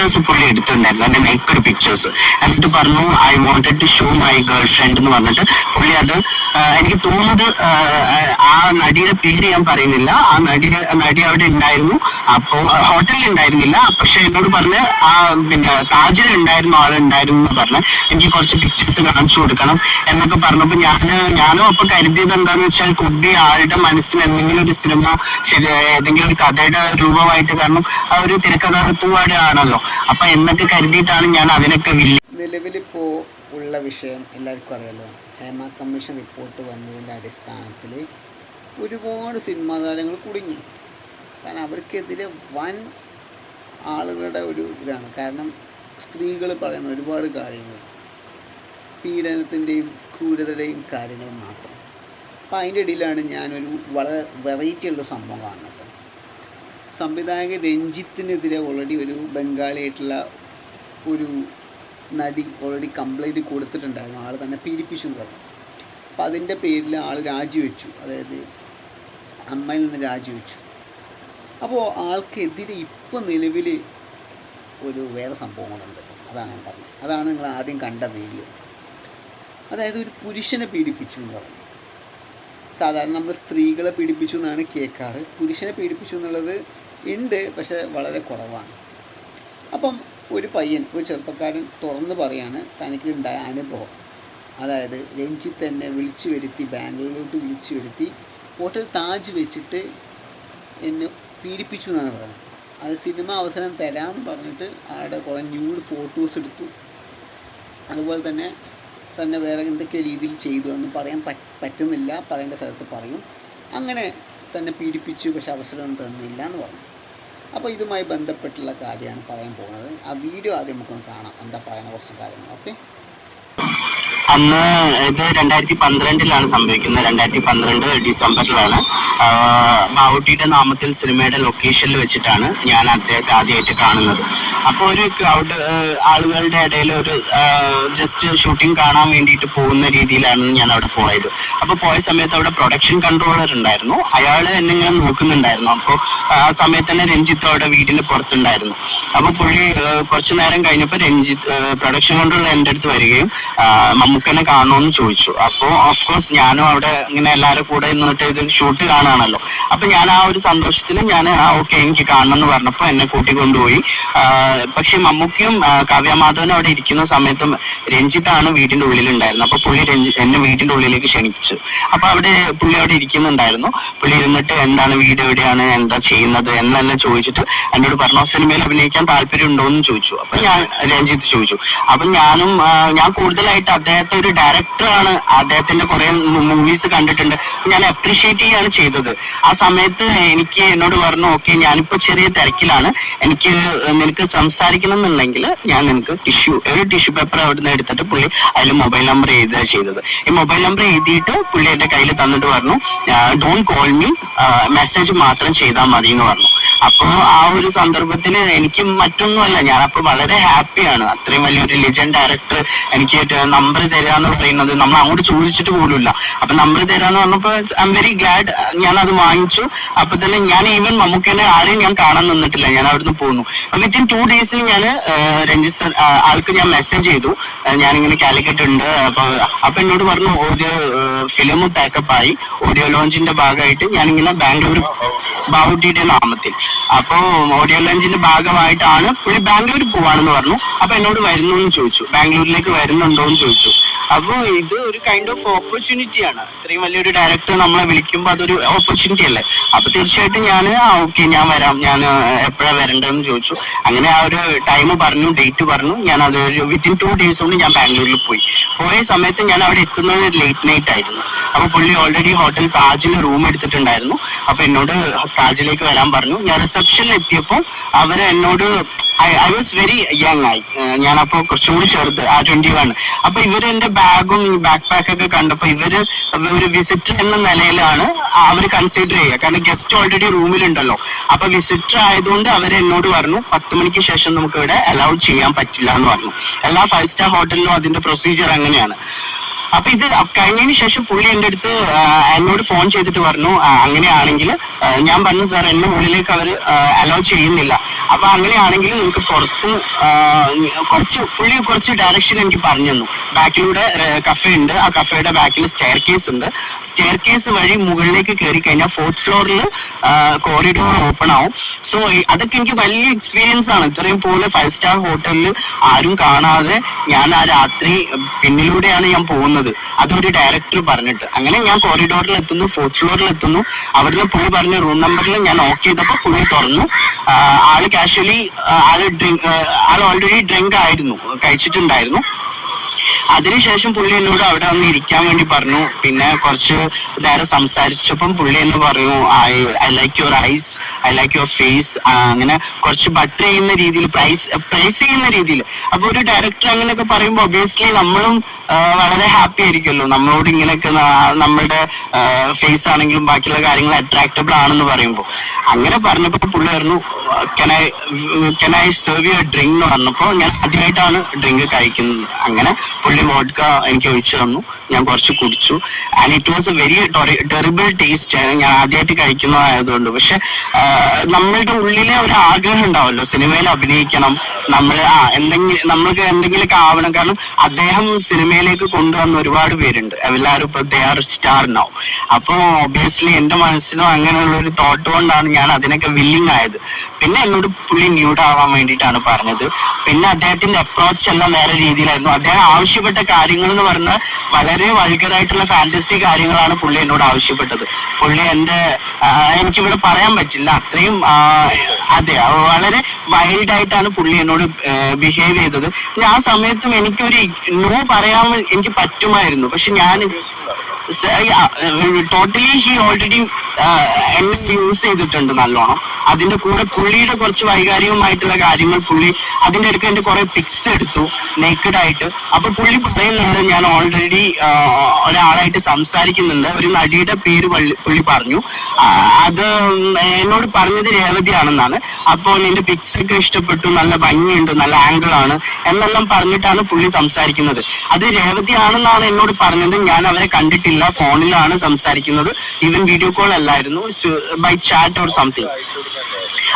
Pictures പുള്ളി എടുത്തിട്ടുണ്ടായിരുന്നു. എന്റെ മേക്കർ പിക്ചേഴ്സ് എന്നിട്ട് പറഞ്ഞു I wanted to show my girlfriend എന്ന് പറഞ്ഞിട്ട് പുള്ളി അത് എനിക്ക് തോന്നുന്നത് ആ, നടിയുടെ പേര് ഞാൻ പറയുന്നില്ല. ആ നടി നടി അവിടെ ഉണ്ടായിരുന്നു. അപ്പോ ഹോട്ടലിൽ ഉണ്ടായിരുന്നില്ല. പക്ഷെ എന്നോട് പറഞ്ഞ് ആ പിന്നെ താജിൽ ഉണ്ടായിരുന്നു ആളുണ്ടായിരുന്നു എന്ന് പറഞ്ഞ് എനിക്ക് കുറച്ച് പിക്ചേഴ്സ് കാണിച്ചു കൊടുക്കണം എന്നൊക്കെ പറഞ്ഞപ്പോ ഞാൻ ഞാനും അപ്പൊ കരുതിയത് എന്താന്ന് വെച്ചാൽ കുട്ടി ആളുടെ മനസ്സിൽ എന്തെങ്കിലും ഒരു സിനിമ ഏതെങ്കിലും ഒരു കഥയുടെ രൂപമായിട്ട് കാരണം ആ ഒരു തിരക്കഥാകൃത്തുപാടാണല്ലോ അപ്പൊ എന്നൊക്കെ കരുതിയിട്ടാണ് ഞാൻ അതിനൊക്കെ നിലവിലിപ്പോ ഉള്ള വിഷയം എല്ലാവർക്കും അറിയാലോ. ഹേമ കമ്മീഷൻ റിപ്പോർട്ട് വന്നതിന്റെ അടിസ്ഥാനത്തിൽ ഒരുപാട് സിനിമാ താരങ്ങൾ കുടുങ്ങി. കാരണം അവർക്കെതിരെ വൻ ആളുകളുടെ ഒരു ഇതാണ്. കാരണം സ്ത്രീകൾ പറയുന്ന ഒരുപാട് കാര്യങ്ങൾ. പീഡനത്തിന്റെയും ക്രൂരതയുടെയും കാര്യങ്ങൾ മാത്രം. അപ്പം അതിന്റെ ഇടയിലാണ് ഞാനൊരു വളരെ വെറൈറ്റി ഉള്ള സംഭവം കാണുന്നത്. സംവിധായകൻ രഞ്ജിത്തിനെതിരെ ഓൾറെഡി ഒരു ബംഗാളിയായിട്ടുള്ള ഒരു നടി ഓൾറെഡി കംപ്ലൈന്റ് കൊടുത്തിട്ടുണ്ടായിരുന്നു. ആൾ തന്നെ പീഡിപ്പിച്ചു എന്ന് പറഞ്ഞു. അപ്പോൾ അതിന്റെ പേരിൽ ആൾ രാജിവെച്ചു. അതായത് അമ്മയിൽ നിന്ന് രാജിവെച്ചു. അപ്പോൾ ആൾക്കെതിരെ ഇപ്പോൾ നിലവിൽ ഒരു വേറെ സംഭവങ്ങളുണ്ട്. അതാണ് ഞാൻ പറഞ്ഞത്. അതാണ് നിങ്ങൾ ആദ്യം കണ്ട വീഡിയോ അതായത് ഒരു പുരുഷനെ പീഡിപ്പിച്ചു എന്ന് പറഞ്ഞു. സാധാരണ നമ്മൾ സ്ത്രീകളെ പീഡിപ്പിച്ചു എന്നാണ് കേൾക്കാറ്. പുരുഷനെ പീഡിപ്പിച്ചു എന്നുള്ളത് ഉണ്ട് പക്ഷെ വളരെ കുറവാണ്. അപ്പം ഒരു പയ്യൻ ഒരു ചെറുപ്പക്കാരൻ തുറന്ന് പറയാണ് തനിക്ക് ഉണ്ടായ അനുഭവം. അതായത് രഞ്ജിത്ത് തന്നെ വിളിച്ചു വരുത്തി ബാംഗ്ലൂരിലോട്ട് വിളിച്ചു വരുത്തി ഹോട്ടൽ താജ് വെച്ചിട്ട് എന്നെ പീഡിപ്പിച്ചു എന്നാണ് പറയുന്നത്. അത് സിനിമ അവസരം തരാമെന്ന് പറഞ്ഞിട്ട് ആടെ കുറേ ന്യൂഡ് ഫോട്ടോസ് എടുത്തു. അതുപോലെ തന്നെ തന്നെ വേറെ എന്തൊക്കെ രീതിയിൽ ചെയ്തു എന്ന് പറയാൻ പറ്റുന്നില്ല പറയേണ്ട സ്ഥലത്ത് പറയും. അങ്ങനെ തന്നെ പീഡിപ്പിച്ചു പക്ഷെ അവസരം തന്നില്ല എന്ന് പറഞ്ഞു. അപ്പോൾ ഇതുമായി ബന്ധപ്പെട്ടുള്ള കാര്യമാണ് പറയാൻ പോകുന്നത്. ആ വീഡിയോ ആദ്യം നമുക്കൊന്ന് കാണാം. എന്താ പറയുന്ന കുറച്ച് കാര്യങ്ങൾ. ഓക്കെ? അന്ന് ഇത് രണ്ടായിരത്തി പന്ത്രണ്ടിലാണ് സംഭവിക്കുന്നത്. രണ്ടായിരത്തി പന്ത്രണ്ട് ഡിസംബറിലാണ് ബാവുട്ടിയുടെ നാമത്തിൽ സിനിമയുടെ ലൊക്കേഷനിൽ വെച്ചിട്ടാണ് ഞാൻ അദ്ദേഹത്തെ ആദ്യമായിട്ട് കാണുന്നത്. അപ്പോൾ ഒരു ക്രൗഡ് ആളുകളുടെ ഇടയിൽ ഒരു ജസ്റ്റ് ഷൂട്ടിംഗ് കാണാൻ വേണ്ടിയിട്ട് പോകുന്ന രീതിയിലാണ് ഞാൻ അവിടെ പോയത്. അപ്പോൾ പോയ സമയത്ത് അവിടെ പ്രൊഡക്ഷൻ കൺട്രോളർ ഉണ്ടായിരുന്നു. അയാൾ എന്നെ ഇങ്ങനെ നോക്കുന്നുണ്ടായിരുന്നു. അപ്പോൾ ആ സമയത്ത് തന്നെ രഞ്ജിത്ത് അവിടെ വീടിന് പുറത്തുണ്ടായിരുന്നു. അപ്പോൾ പുള്ളി കുറച്ചു നേരം കഴിഞ്ഞപ്പോൾ രഞ്ജിത്ത് പ്രൊഡക്ഷൻ കൺട്രോളർ എന്റെ അടുത്ത് വരികയും മമ്മൂക്കനെ കാണണമെന്ന് ചോദിച്ചു. അപ്പോൾ ഓഫ് കോഴ്സ് ഞാനും അവിടെ ഇങ്ങനെ എല്ലാവരും കൂടെ നിന്നിട്ട് ഇത് ഷൂട്ട് കാണാണല്ലോ അപ്പൊ ഞാൻ ആ ഒരു സന്തോഷത്തിൽ ഞാൻ ഓക്കെ എനിക്ക് കാണണം എന്ന് പറഞ്ഞപ്പോൾ എന്നെ കൂട്ടി കൊണ്ടുപോയി പക്ഷെ മമ്മൂക്കിയും കാവ്യ മാധവനും അവിടെ ഇരിക്കുന്ന സമയത്തും രഞ്ജിത്താണ് വീടിന്റെ ഉള്ളിലുണ്ടായിരുന്നത്. അപ്പൊ പുള്ളി എന്നെ വീടിന്റെ ഉള്ളിലേക്ക് ക്ഷണിച്ചു. അപ്പൊ അവിടെ പുള്ളി അവിടെ ഇരിക്കുന്നുണ്ടായിരുന്നു. പുള്ളി ഇരുന്നിട്ട് എന്താണ് വീട് എവിടെയാണ് എന്താ ചെയ്യുന്നത് എന്നെല്ലാം ചോദിച്ചിട്ട് എന്നോട് പറഞ്ഞു സിനിമയിൽ അഭിനയിക്കാൻ താല്പര്യം ഉണ്ടോ എന്ന് ചോദിച്ചു. അപ്പൊ ഞാൻ രഞ്ജിത്ത് ചോദിച്ചു. അപ്പൊ ഞാനും ഞാൻ കൂടുതലായിട്ട് അദ്ദേഹത്തെ ഒരു ഡയറക്ടറാണ് അദ്ദേഹത്തിന്റെ കുറെ മൂവീസ് കണ്ടിട്ടുണ്ട്. ഞാൻ അപ്രീഷിയേറ്റ് ചെയ്യാണ് ചെയ്തത്. ആ സമയത്ത് എനിക്ക് എന്നോട് പറഞ്ഞു ഓക്കെ ഞാനിപ്പോ ചെറിയ തിരക്കിലാണ്. എനിക്ക് നിനക്ക് സംസാരിക്കണം എന്നുണ്ടെങ്കിൽ ഞാൻ നിനക്ക് ടിഷ്യൂ ഒരു ടിഷ്യൂ പേപ്പർ അവിടെ നിന്ന് എടുത്തിട്ട് പുള്ളി അതിൽ മൊബൈൽ നമ്പർ എഴുതുക ചെയ്തത്. ഈ മൊബൈൽ നമ്പർ എഴുതിയിട്ട് പുള്ളി എന്റെ കയ്യിൽ തന്നിട്ട് പറഞ്ഞു ഡോൺ കോൾ മീ മെസ്സേജ് മാത്രം ചെയ്താൽ മതി എന്ന് പറഞ്ഞു. അപ്പോ ആ ഒരു സന്ദർഭത്തിൽ എനിക്ക് മറ്റൊന്നുമല്ല ഞാൻ അപ്പൊ വളരെ ഹാപ്പിയാണ് അത്രയും വലിയൊരു ലിജൻ ഡയറക്ടർ എനിക്ക് നമ്പർ തരാന്ന് പറയുന്നത്. നമ്മൾ അങ്ങോട്ട് ചോദിച്ചിട്ട് പോലുമില്ല. അപ്പൊ നമ്പർ തരാന്ന് പറഞ്ഞപ്പോ ഐ എം വെരി ഗ്ലാഡ് ഞാൻ അത് വാങ്ങിച്ചു. അപ്പൊ തന്നെ ഞാൻ ഈവൻ മമ്മൂക്കനെ ആരെയും ഞാൻ കാണാൻ നിന്നിട്ടില്ല. ഞാൻ അവിടുന്ന് പോന്നു. വിത്തിൻ ടു ഡേയ്സിൽ ഞാൻ രഞ്ജിത് സർ ആൾക്ക് ഞാൻ മെസ്സേജ് ചെയ്തു. ഞാനിങ്ങനെ കാലിക്കറ്റ് ഉണ്ട്. അപ്പൊ അപ്പൊ എന്നോട് പറഞ്ഞു ഓഡിയോ ഫിലിം പാക്കപ്പ് ആയി. ഓഡിയോ ലോഞ്ചിന്റെ ഭാഗമായിട്ട് ഞാനിങ്ങനെ ബാംഗ്ലൂർ ബാവുട്ടിയുടെ നാമത്തിൽ. അപ്പോ ഓഡിയോ ലോഞ്ചിന്റെ ഭാഗമായിട്ടാണ് പുള്ളി ബാംഗ്ലൂർ പോവാണെന്ന് പറഞ്ഞു. അപ്പൊ എന്നോട് വരുന്നു എന്ന് ചോദിച്ചു. ബാംഗ്ലൂരിലേക്ക് വരുന്നുണ്ടോ എന്ന് ചോദിച്ചു. അപ്പൊ ഇത് ഒരു കൈൻഡ് ഓഫ് ഓപ്പർച്യൂണിറ്റി ആണ്. ഇത്രയും വലിയൊരു ഡയറക്ടർ നമ്മളെ വിളിക്കുമ്പോൾ അതൊരു ഓപ്പർച്യൂണിറ്റി അല്ലേ? അപ്പൊ തീർച്ചയായിട്ടും ഞാൻ ആ ഓക്കെ ഞാൻ വരാം. ഞാൻ എപ്പോഴാ വരേണ്ടതെന്ന് ചോദിച്ചു. അങ്ങനെ ആ ഒരു ടൈം പറഞ്ഞു ഡേറ്റ് പറഞ്ഞു. ഞാൻ അത് വിത്തിൻ ടു ഡേയ്സ് കൊണ്ട് ഞാൻ ബാംഗ്ലൂരിൽ പോയി. പോയ സമയത്ത് ഞാൻ അവിടെ എത്തുന്നത് ലേറ്റ് നൈറ്റ് ആയിരുന്നു. അപ്പൊ പുള്ളി ഓൾറെഡി ഹോട്ടൽ താജിൽ റൂം എടുത്തിട്ടുണ്ടായിരുന്നു. അപ്പൊ എന്നോട് താജിലേക്ക് വരാൻ പറഞ്ഞു. ഞാൻ റിസപ്ഷനിൽ എത്തിയപ്പോൾ അവർ എന്നോട് ഐ വാസ് വെരി യങ് ആയി. ഞാൻ അപ്പോ കുറച്ചും കൂടി ചെറുത് ആ ട്വന്റി വൺ അപ്പൊ ഇവർ ബാഗും ബാക്ക് പാക്ക് ഒക്കെ കണ്ടപ്പോ ഇവർ ഒരു വിസിറ്റർ എന്ന നിലയിലാണ് അവർ കൺസിഡർ ചെയ്യുക. കാരണം ഗസ്റ്റ് ഓൾറെഡി റൂമിലുണ്ടല്ലോ. അപ്പൊ വിസിറ്റർ ആയതുകൊണ്ട് അവർ എന്നോട് പറഞ്ഞു പത്ത് മണിക്ക് ശേഷം നമുക്ക് ഇവിടെ അലൗ ചെയ്യാൻ പറ്റില്ല എന്ന് പറഞ്ഞു. എല്ലാ ഫൈവ് സ്റ്റാർ ഹോട്ടലിലും അതിന്റെ പ്രൊസീജിയർ അങ്ങനെയാണ്. അപ്പൊ ഇത് കഴിഞ്ഞതിന് ശേഷം പുള്ളി എന്റെ അടുത്ത് എന്നോട് ഫോൺ ചെയ്തിട്ട് പറഞ്ഞു അങ്ങനെയാണെങ്കിൽ ഞാൻ പറഞ്ഞു സാർ എന്നെ ഉള്ളിലേക്ക് അവർ അലോ ചെയ്യുന്നില്ല. അപ്പൊ അങ്ങനെയാണെങ്കിൽ നിങ്ങൾക്ക് പുറത്ത് കുറച്ച് പുള്ളി കുറച്ച് ഡയറക്ഷൻ എനിക്ക് പറഞ്ഞു തന്നു. ബാക്കിലൂടെ കഫേ ഉണ്ട്. ആ കഫേയുടെ ബാക്കിൽ സ്റ്റെയർ കേസ് ഉണ്ട്. സ്റ്റെയർ കേസ് വഴി മുകളിലേക്ക് കയറി കഴിഞ്ഞാൽ ഫോർത്ത് ഫ്ലോറിൽ കോറിഡോർ ഓപ്പൺ ആവും. സോ അതൊക്കെ എനിക്ക് വലിയ എക്സ്പീരിയൻസ് ആണ്. ഇത്രയും പോലെ ഫൈവ് സ്റ്റാർ ഹോട്ടലിൽ ആരും കാണാതെ ഞാൻ ആ രാത്രി പിന്നിലൂടെയാണ് ഞാൻ പോകുന്നത്. അതൊരു ഡയറക്ടർ പറഞ്ഞിട്ട്. അങ്ങനെ ഞാൻ കോറിഡോറിൽ എത്തുന്നു ഫോർത്ത് ഫ്ലോറിൽ എത്തുന്നു. അവിടുന്ന് പുള്ളി പറഞ്ഞ റൂം നമ്പറിൽ ഞാൻ ഓക്കെ ചെയ്തപ്പോൾ പുള്ളി തുറന്നു. ആൾ കാഷ്വലി ആൾ ഡ്രിങ്ക് ആൾ ഓൾറെഡി ഡ്രിങ്ക് ആയിരുന്നു കഴിച്ചിട്ടുണ്ടായിരുന്നു. അതിനുശേഷം പുള്ളി എന്നോട് അവിടെ വന്ന് ഇരിക്കാൻ വേണ്ടി പറഞ്ഞു. പിന്നെ കുറച്ച് നേരം സംസാരിച്ചപ്പം പുള്ളി എന്ന് പറഞ്ഞു I I like your eyes I like your face അങ്ങനെ കുറച്ച് ബട്ടർ ചെയ്യുന്ന രീതിയിൽ പ്രൈസ് പ്രൈസ് ചെയ്യുന്ന രീതിയിൽ. അപ്പൊ ഒരു ഡയറക്ടർ അങ്ങനെയൊക്കെ പറയുമ്പോൾ ഒബിയസ്ലി നമ്മളും വളരെ ഹാപ്പി ആയിരിക്കുമല്ലോ. നമ്മളോട് ഇങ്ങനെയൊക്കെ നമ്മളുടെ ഫേസ് ആണെങ്കിലും ബാക്കിയുള്ള കാര്യങ്ങൾ അട്രാക്റ്റബിൾ ആണെന്ന് പറയുമ്പോൾ അങ്ങനെ പറഞ്ഞപ്പോൾ പുള്ളി പറഞ്ഞു can I can I serve you drink എന്ന് പറഞ്ഞപ്പോൾ ഞാൻ ആദ്യമായിട്ടാണ് ഡ്രിങ്ക് കഴിക്കുന്നത്. അങ്ങനെ പുള്ളി വോഡ്ക എനിക്ക് ഒഴിച്ചു തന്നു. ഞാൻ കുറച്ച് കുടിച്ചു. And it was a very terrible taste ഞാൻ ആദ്യമായിട്ട് കഴിക്കുന്നതായതുകൊണ്ട്. പക്ഷെ നമ്മളുടെ ഉള്ളിലെ ഒരു ആഗ്രഹം ഉണ്ടാവല്ലോ. സിനിമയിൽ അഭിനയിക്കണം. നമ്മൾ ആ എന്തെങ്കിലും നമ്മൾക്ക് എന്തെങ്കിലുമൊക്കെ ആവണം. കാരണം അദ്ദേഹം സിനിമയിലേക്ക് കൊണ്ടുവന്ന ഒരുപാട് പേരുണ്ട്. എല്ലാവരും ഇപ്പൊ ദേ ആർ സ്റ്റാർ നൗ അപ്പൊ ഒബിയസ്ലി എന്റെ മനസ്സിലും അങ്ങനെയുള്ള ഒരു തോട്ട് കൊണ്ടാണ് ഞാൻ അതിനൊക്കെ വില്ലിങ് ആയത്. പിന്നെ എന്നോട് പുള്ളി മ്യൂട്ട് ആവാൻ വേണ്ടിയിട്ടാണ് പറഞ്ഞത്. പിന്നെ അദ്ദേഹത്തിന്റെ അപ്രോച്ച് എല്ലാം വേറെ രീതിയിലായിരുന്നു. അദ്ദേഹം ആവശ്യപ്പെട്ട കാര്യങ്ങൾ എന്ന് പറഞ്ഞ വളരെ വൾഗറായിട്ടുള്ള ഫാന്റസി കാര്യങ്ങളാണ് പുള്ളി എന്നോട് ആവശ്യപ്പെട്ടത്. പുള്ളി എന്റെ എനിക്കിവിടെ പറയാൻ പറ്റില്ല. അത്രയും അതെ വളരെ വൈൽഡ് ആയിട്ടാണ് പുള്ളി എന്നോട് ബിഹേവ് ചെയ്തത്. ആ സമയത്തും എനിക്കൊരു നോ പറയാൻ എനിക്ക് പറ്റുമായിരുന്നു. പക്ഷെ ഞാൻ ടോട്ടലി ഹി ഓൾറെഡി എന്നെ യൂസ് ചെയ്തിട്ടുണ്ട് നല്ലോണം. അതിന്റെ കൂടെ പുള്ളിയുടെ കുറച്ച് വൈകാരികമായിട്ടുള്ള കാര്യങ്ങൾ പുള്ളി അതിന്റെ അടുത്ത് എന്റെ കുറെ പിക്സ് എടുത്തു നേക്കഡ് ആയിട്ട്. അപ്പൊ പുള്ളി പറയുന്നുണ്ട് ഞാൻ ഓൾറെഡി ഒരാളായിട്ട് സംസാരിക്കുന്നുണ്ട്. ഒരു നടിയുടെ പേര് പള്ളി- പറഞ്ഞു. അത് എന്നോട് പറഞ്ഞത് രേവതിയാണെന്നാണ്. അപ്പോൾ നിന്റെ പിക്സ് ഒക്കെ ഇഷ്ടപ്പെട്ടു നല്ല ഭംഗിയുണ്ട് നല്ല ആംഗിൾ ആണ് എന്നെല്ലാം പറഞ്ഞിട്ടാണ് പുള്ളി സംസാരിക്കുന്നത്. അത് രേവതി ആണെന്നാണ് എന്നോട് പറഞ്ഞത്. ഞാൻ അവരെ കണ്ടിട്ടില്ല ഫോണിലാണ് സംസാരിക്കുന്നത്. ഈവൻ വീഡിയോ കോൾ അല്ലായിരുന്നു. ബൈ ചാറ്റ് ഓർ സംതിങ്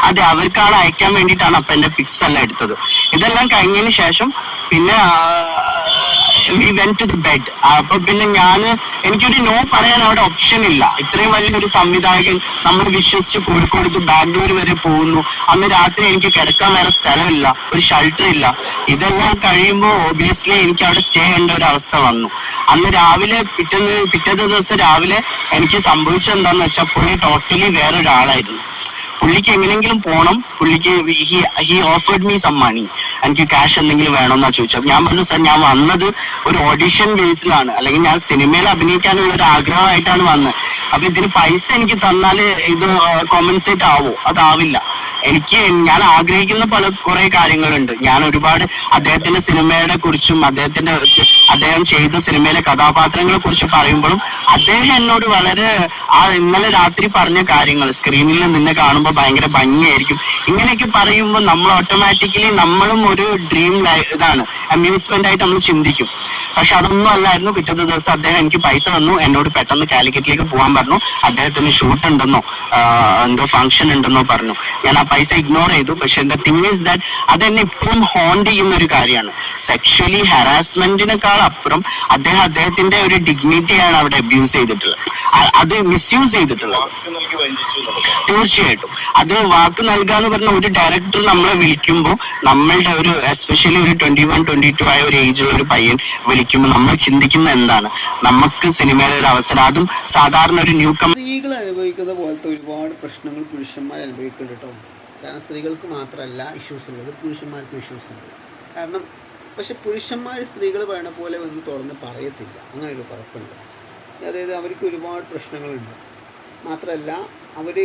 അതെ അവർക്കാണ് അയക്കാൻ വേണ്ടിട്ടാണ് അപ്പൊ എന്റെ പിക്സ് എല്ലാം എടുത്തത്. ഇതെല്ലാം കഴിഞ്ഞതിന് ശേഷം പിന്നെ വി വെൻ ടു ബെഡ് അപ്പൊ പിന്നെ ഞാൻ എനിക്കൊരു നോ പറയാൻ അവിടെ ഓപ്ഷൻ ഇല്ല. ഇത്രയും വലിയൊരു സംവിധായകൻ നമ്മൾ വിശ്വസിച്ച് കോഴിക്കോട് ടു ബാംഗ്ലൂർ വരെ പോകുന്നു. അന്ന് രാത്രി എനിക്ക് കിടക്കാൻ വേറെ സ്ഥലമില്ല ഒരു ഷെൽട്ടർ ഇല്ല. ഇതെല്ലാം കഴിയുമ്പോൾ ഒബിയസ്ലി എനിക്ക് അവിടെ സ്റ്റേ ചെയ്യേണ്ട ഒരു അവസ്ഥ വന്നു. അന്ന് രാവിലെ പിറ്റേന്ന് പിറ്റേത്തെ ദിവസം രാവിലെ എനിക്ക് സംഭവിച്ചെന്താന്ന് വെച്ചാൽ പുള്ളി ടോട്ടലി വേറൊരാളായിരുന്നു. പുള്ളിക്ക് എങ്ങനെങ്കിലും പോണം. പുള്ളിക്ക് he offered me some money എനിക്ക് ക്യാഷ് എന്തെങ്കിലും വേണമെന്നാ ചോദിച്ചത്. ഞാൻ പറഞ്ഞു സാർ ഞാൻ വന്നത് ഒരു ഓഡിഷൻ ബേസിലാണ് അല്ലെങ്കിൽ ഞാൻ സിനിമയിൽ അഭിനയിക്കാനുള്ള ഒരു ആഗ്രഹമായിട്ടാണ് വന്നത്. അപ്പൊ ഇതിന് പൈസ എനിക്ക് തന്നാൽ ഇത് കോമ്പൻസേറ്റ് ആവോ. അതാവില്ല. എനിക്ക് ഞാൻ ആഗ്രഹിക്കുന്ന പല കുറെ കാര്യങ്ങളുണ്ട്. ഞാൻ ഒരുപാട് അദ്ദേഹത്തിന്റെ സിനിമയുടെ കുറിച്ചും അദ്ദേഹത്തിന്റെ അദ്ദേഹം ചെയ്ത സിനിമയിലെ കഥാപാത്രങ്ങളെ കുറിച്ച് പറയുമ്പോഴും അദ്ദേഹം എന്നോട് വളരെ ആ ഇന്നലെ രാത്രി പറഞ്ഞ കാര്യങ്ങൾ സ്ക്രീനിൽ നിന്ന് കാണുമ്പോൾ ഭയങ്കര ഭംഗിയായിരിക്കും. ഇങ്ങനെയൊക്കെ പറയുമ്പോൾ നമ്മൾ ഓട്ടോമാറ്റിക്കലി നമ്മളും ഒരു ഡ്രീം ഇതാണ് അമ്യൂസ്മെന്റ് ആയിട്ട് നമ്മൾ ചിന്തിക്കും. പക്ഷെ അതൊന്നും അല്ലായിരുന്നു. പിറ്റത്തെ ദിവസം അദ്ദേഹം എനിക്ക് പൈസ തന്നു. എന്നോട് പെട്ടെന്ന് കാലിക്കറ്റിലേക്ക് പോകാൻ പറഞ്ഞു. അദ്ദേഹത്തിന് ഷൂട്ട് ഉണ്ടെന്നോ എന്തോ ഫംഗ്ഷൻ ഉണ്ടെന്നോ പറഞ്ഞു. ഞാൻ ആ പൈസ ഇഗ്നോർ ചെയ്തു. പക്ഷെ ദ തിങ് ഇസ് ദാറ്റ് അതെന്നെ ഇപ്പോഴും ഹോണ്ട് ചെയ്യുന്ന ഒരു കാര്യമാണ്. സെക്ഷലി ഹറാസ്മെന്റിനേക്കാൾ അപ്പുറം അദ്ദേഹം അദ്ദേഹത്തിന്റെ ഒരു ഡിഗ്നിറ്റിയാണ് അവിടെ അബ്യൂസ് ചെയ്തിട്ടുള്ളത്. അത് മിസ്യൂസ് ചെയ്തിട്ടുള്ളത്. തീർച്ചയായിട്ടും. അത് വാക്ക് നൽകാന്ന് പറഞ്ഞ ഒരു ഡയറക്ടർ നമ്മളെ വിളിക്കുമ്പോൾ നമ്മളുടെ ഒരു എസ്പെഷ്യലി ഒരു ട്വന്റി വൺ ട്വന്റി ടു ആയ ഒരു ഏജുള്ള ഒരു പയ്യൻ വിളിക്കുമ്പോൾ നമ്മൾ ചിന്തിക്കുന്ന എന്താണ്? നമുക്ക് സിനിമയുടെ ഒരു അവസരം. അതും സാധാരണ ഒരു ന്യൂ കം സ്ത്രീകൾ അനുഭവിക്കുന്ന പോലത്തെ ഒരുപാട് പ്രശ്നങ്ങൾ പുരുഷന്മാർ അനുഭവിക്കുന്നുണ്ട് കേട്ടോ. കാരണം സ്ത്രീകൾക്ക് മാത്രമല്ല ഇഷ്യൂസ് ഉള്ളത് പുരുഷന്മാർക്ക് ഇഷ്യൂസ് ഉണ്ട്. കാരണം പക്ഷെ പുരുഷന്മാർ സ്ത്രീകൾ പറയണ പോലെ ഒന്ന് തുറന്ന് പറയത്തില്ല. അങ്ങനെ ഒരു കുഴപ്പമുണ്ട് അതായത് അവർക്ക് ഒരുപാട് പ്രശ്നങ്ങളുണ്ട്. മാത്രമല്ല അവർ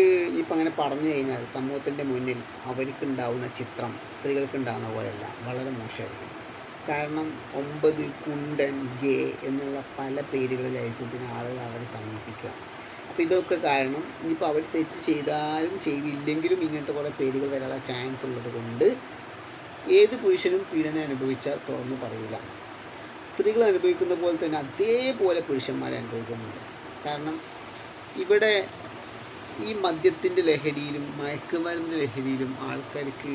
ഇപ്പം അങ്ങനെ പറഞ്ഞു കഴിഞ്ഞാൽ സമൂഹത്തിന്റെ മുന്നിൽ അവർക്കുണ്ടാവുന്ന ചിത്രം സ്ത്രീകൾക്കുണ്ടാകുന്ന പോലെയല്ല വളരെ മോശമായിരിക്കും. കാരണം ഒമ്പത് കുണ്ടൻ ഗേ എന്നുള്ള പല പേരുകളിലായിരിക്കും പിന്നെ ആളുകൾ അവരെ സമീപിക്കുക. അപ്പോൾ ഇതൊക്കെ കാരണം ഇനിയിപ്പോൾ അവർ തെറ്റ് ചെയ്താലും ചെയ്തില്ലെങ്കിലും ഇങ്ങനത്തെ കുറേ പേരുകൾ വരാനുള്ള ചാൻസ് ഉള്ളത് കൊണ്ട് ഏത് പുരുഷനും പീഡനം അനുഭവിച്ചാൽ തുറന്നു പറയില്ല സ്ത്രീകൾ അനുഭവിക്കുന്ന പോലെ തന്നെ അതേപോലെ പുരുഷന്മാർ അനുഭവിക്കുന്നുണ്ട്. കാരണം ഇവിടെ ഈ മദ്യത്തിന്റെ ലഹരിയിലും മയക്കുമരുന്ന് ലഹരിയിലും ആൾക്കാർക്ക്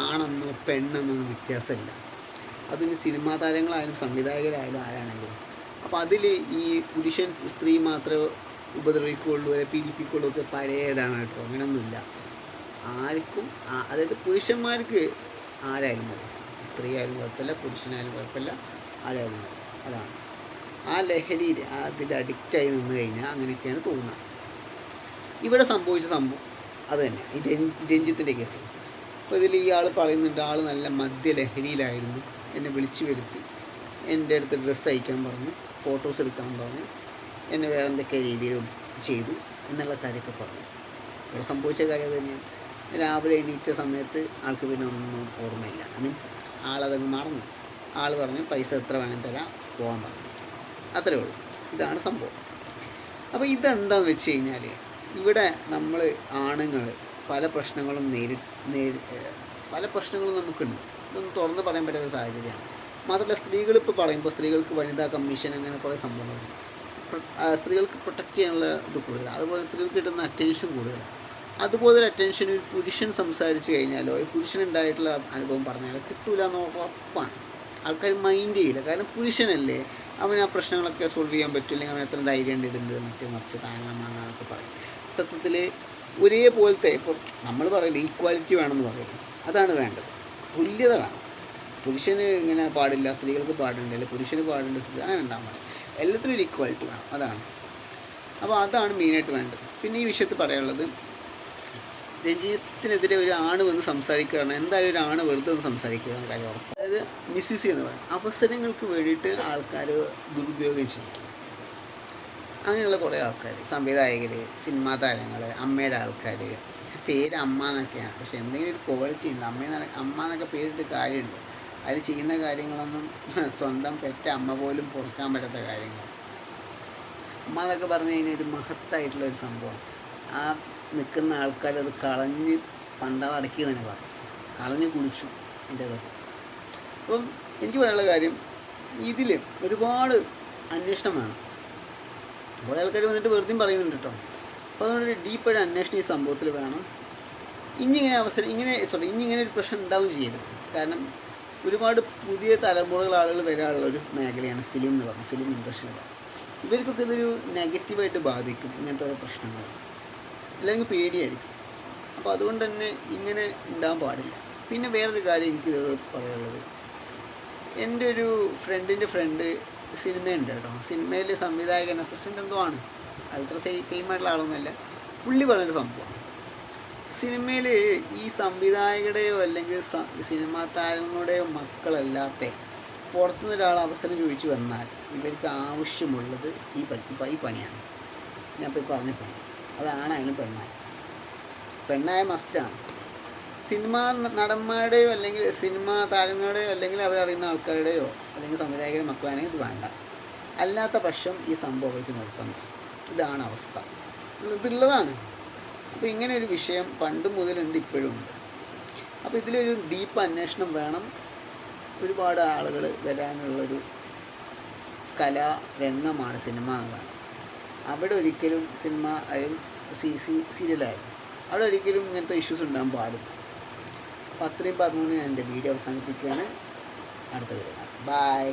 ആണെന്നോ പെണ്ണെന്നോ വ്യത്യാസമില്ല. അതിന് സിനിമാ താരങ്ങളായാലും സംവിധായകരായാലും ആരാണെങ്കിലും. അപ്പോൾ അതിൽ ഈ പുരുഷൻ സ്ത്രീ മാത്രമേ ഉപദ്രവിക്കുകയുള്ളൂ അല്ലെങ്കിൽ പീഡിപ്പിക്കുകയുള്ളൂ ഒക്കെ പഴയതാണ് കേട്ടോ. അങ്ങനെയൊന്നുമില്ല. ആർക്കും അതായത് പുരുഷന്മാർക്ക് ആരായാലും മതി. സ്ത്രീ ആയാലും കുഴപ്പമില്ല പുരുഷനായാലും കുഴപ്പമില്ല ആരായാലും മതി. അതാണ്. ആ ലഹരിയിൽ അതിൽ അഡിക്റ്റായി നിന്ന് കഴിഞ്ഞാൽ അങ്ങനെയൊക്കെയാണ് തോന്നുന്നത്. ഇവിടെ സംഭവിച്ച സംഭവം അത് തന്നെ ഈ രഞ്ജ് രഞ്ജിത്തിന്റെ കേസിൽ അപ്പോൾ ഇതിൽ ആൾ പറയുന്നുണ്ട് ആൾ നല്ല മദ്യലഹരിയിലായിരുന്നു എന്നെ വിളിച്ചു വരുത്തി. എന്റെ അടുത്ത് ഡ്രസ്സ് അയക്കാൻ പറഞ്ഞു ഫോട്ടോസ് എടുക്കാൻ പറഞ്ഞു. എന്നെ വേറെ എന്തൊക്കെ രീതിയിലും ചെയ്തു എന്നുള്ള കാര്യമൊക്കെ പറഞ്ഞു. ഇവിടെ സംഭവിച്ച കാര്യം തന്നെയാണ്. രാവിലെ എണീറ്റ സമയത്ത് ആൾക്ക് പിന്നെ ഒന്നും ഓർമ്മയില്ല. മീൻസ് ആളതങ്ങ് മറന്നു. ആൾ പറഞ്ഞു പൈസ എത്ര വേണമെങ്കിൽ തരാം പോകാൻ പറഞ്ഞു. അത്രേ ഉള്ളൂ. ഇതാണ് സംഭവം. അപ്പോൾ ഇതെന്താണെന്ന് വെച്ച് കഴിഞ്ഞാൽ ഇവിടെ നമ്മൾ ആണുങ്ങൾ പല പ്രശ്നങ്ങളും നേരി നേരി പല പ്രശ്നങ്ങളും നമുക്കുണ്ട്. ഇതൊന്നും തുറന്ന് പറയാൻ പറ്റാത്ത സാഹചര്യമാണ്. മാത്രമല്ല സ്ത്രീകൾ ഇപ്പോൾ പറയുമ്പോൾ സ്ത്രീകൾക്ക് വനിതാ കമ്മീഷൻ അങ്ങനെ കുറേ സംഭവങ്ങളുണ്ട്. സ്ത്രീകൾക്ക് പ്രൊട്ടക്റ്റ് ചെയ്യാനുള്ള ഇത് കൂടുതലാണ് അതുപോലെ സ്ത്രീകൾക്ക് കിട്ടുന്ന അറ്റൻഷൻ കൂടുതലാണ് അതുപോലെ ഒരു അറ്റൻഷൻ ഒരു പുരുഷൻ സംസാരിച്ച് കഴിഞ്ഞാലോ ഒരു പുരുഷനുണ്ടായിട്ടുള്ള അനുഭവം പറഞ്ഞാൽ കിട്ടൂല എന്ന് ഉറപ്പാണ്. ആൾക്കാർ മൈൻഡ് ചെയ്യില്ല. കാരണം പുരുഷനല്ലേ അവൻ ആ പ്രശ്നങ്ങളൊക്കെ സോൾവ് ചെയ്യാൻ പറ്റില്ലെങ്കിൽ അവൻ എത്ര ധൈര്യം ഉണ്ട് ഇതുണ്ട് മറ്റേ മറിച്ച് താങ്ങാൻ വാങ്ങാനൊക്കെ പറയും. സത്യത്തിൽ ഒരേപോലത്തെ ഇപ്പം നമ്മൾ പറയുന്നത് ഈക്വാലിറ്റി വേണമെന്ന് പറയുന്നത് അതാണ് വേണ്ടത്. തുല്യത വേണം. പുരുഷന് ഇങ്ങനെ പാടില്ല സ്ത്രീകൾക്ക് പാടുണ്ട് അല്ലെങ്കിൽ പുരുഷന് പാടുണ്ട് സ്ത്രീ അങ്ങനെ പാടില്ല എല്ലാത്തിനും ഒരു ഈക്വാലിറ്റി വേണം. അതാണ്. അപ്പോൾ അതാണ് മെയിനായിട്ട് വേണ്ടത്. പിന്നെ ഈ വിഷയത്തിൽ പറയാനുള്ളത് രഞ്ജിത്തിനെതിരെ ഒരു ആണ് വന്ന് സംസാരിക്കുകയാണ് എന്തായാലും ഒരു ആണ് വെറുതെ വന്ന് സംസാരിക്കുക എന്ന കാര്യം അതായത് മിസ്യൂസ് ചെയ്യുന്ന അവസരങ്ങൾക്ക് വേണ്ടിയിട്ട് ആൾക്കാർ ദുരുപയോഗം ചെയ്യും. അങ്ങനെയുള്ള കുറേ ആൾക്കാർ സംവിധായകർ സിനിമാ താരങ്ങൾ അമ്മയുടെ ആൾക്കാർ പേര് അമ്മ എന്നൊക്കെയാണ്. പക്ഷെ എന്തെങ്കിലും ഒരു ക്വാളിറ്റി ഉണ്ട്. അമ്മ എന്ന് അമ്മ എന്നൊക്കെ പേരിട്ട് കാര്യമുണ്ട്. അതിൽ ചെയ്യുന്ന കാര്യങ്ങളൊന്നും സ്വന്തം പെറ്റ അമ്മ പോലും പൊറുക്കാൻ പറ്റാത്ത കാര്യങ്ങൾ അമ്മ എന്നൊക്കെ പറഞ്ഞു കഴിഞ്ഞാൽ ഒരു മഹത്തായിട്ടുള്ള ഒരു സംഭവം ആ നിൽക്കുന്ന ആൾക്കാരത് കളഞ്ഞ് പണ്ടാളടക്കി തന്നെ പറയും. കളഞ്ഞ് കുടിച്ചു എന്റെ അതൊക്കെ അപ്പം എനിക്ക് പറയാനുള്ള കാര്യം ഇതിൽ ഒരുപാട് അന്വേഷണം വേണം. കുറേ ആൾക്കാർ വന്നിട്ട് വെറുതെയും പറയുന്നുണ്ട് കേട്ടോ അപ്പോൾ അതുകൊണ്ട് ഒരു ഡീപ്പായിട്ട് അന്വേഷണം ഈ സംഭവത്തിൽ വേണം. ഇനി ഇങ്ങനെ അവസരം ഇങ്ങനെ സോറി ഇനി ഇങ്ങനെ ഒരു പ്രശ്നം ഉണ്ടാവും ചെയ്യരുത്. കാരണം ഒരുപാട് പുതിയ തലമുറകൾ ആളുകൾ വരാനുള്ള ഒരു മേഖലയാണ് ഫിലിം എന്ന് പറയുന്നത് ഫിലിം ഇൻഡസ്ട്രി എന്ന് പറയുന്നത് ഇവർക്കൊക്കെ ഇതൊരു നെഗറ്റീവായിട്ട് ബാധിക്കും ഇങ്ങനത്തെ ഓരോ പ്രശ്നങ്ങൾ. അല്ലെങ്കിൽ പേടിയായിരിക്കും. അപ്പോൾ അതുകൊണ്ട് തന്നെ ഇങ്ങനെ ഉണ്ടാകാൻ പാടില്ല. പിന്നെ വേറൊരു കാര്യം എനിക്ക് പറയാനുള്ളത്. എന്റെ ഒരു ഫ്രണ്ടിന്റെ ഫ്രണ്ട് സിനിമയുണ്ട് കേട്ടോ. സിനിമയിൽ സംവിധായകൻ അസിസ്റ്റന്റ് എന്തോ ആണ്. അൾട്ര ഫേ ഫെയിം ആയിട്ടുള്ള ആളൊന്നുമല്ല. പുള്ളി പറഞ്ഞൊരു സംഭവം. സിനിമയിൽ ഈ സംവിധായകരുടെയോ അല്ലെങ്കിൽ സിനിമാ താരങ്ങളുടെയോ മക്കളല്ലാത്ത പുറത്തുനിന്ന് ഒരാൾ അവസരം ചോദിച്ചു വന്നാൽ ഇവർക്ക് ആവശ്യമുള്ളത് ഈ ഈ പണിയാണ്. ഞാൻ ഇപ്പോൾ പറഞ്ഞ പണി. അതാണായാലും പെണ്ണായ. പെണ്ണായ മസ്റ്റാണ് സിനിമാ നടന്മാരുടെയോ അല്ലെങ്കിൽ സിനിമാ താരങ്ങളുടെയോ അല്ലെങ്കിൽ അവരറിയുന്ന ആൾക്കാരുടെയോ അല്ലെങ്കിൽ സംവിധായകരുടെ മക്കളാണെങ്കിൽ ഇത് വേണ്ട. അല്ലാത്ത പക്ഷം ഈ സംഭവം നിർബന്ധം ഇതാണ് അവസ്ഥ. ഇതുള്ളതാണ് അപ്പോൾ ഇങ്ങനെ ഒരു വിഷയം പണ്ട് മുതലുണ്ട് ഇപ്പോഴും ഉണ്ട്. അപ്പോൾ ഇതിലൊരു ഡീപ്പ് അന്വേഷണം വേണം. ഒരുപാട് ആളുകൾ വരാനുള്ളൊരു കലാരംഗമാണ് സിനിമ എന്നാണ് അവിടെ ഒരിക്കലും സിനിമ സി സി സീരിയലായാലും അവിടെ ഒരിക്കലും ഇങ്ങനത്തെ ഇഷ്യൂസ് ഉണ്ടാകാൻ പാടില്ല. അപ്പോൾ അത്രയും പറഞ്ഞുകൊണ്ട് ഞാൻ എന്റെ വീഡിയോ അവസാനിപ്പിക്കുകയാണ്. അടുത്ത വീഡിയോ ബൈ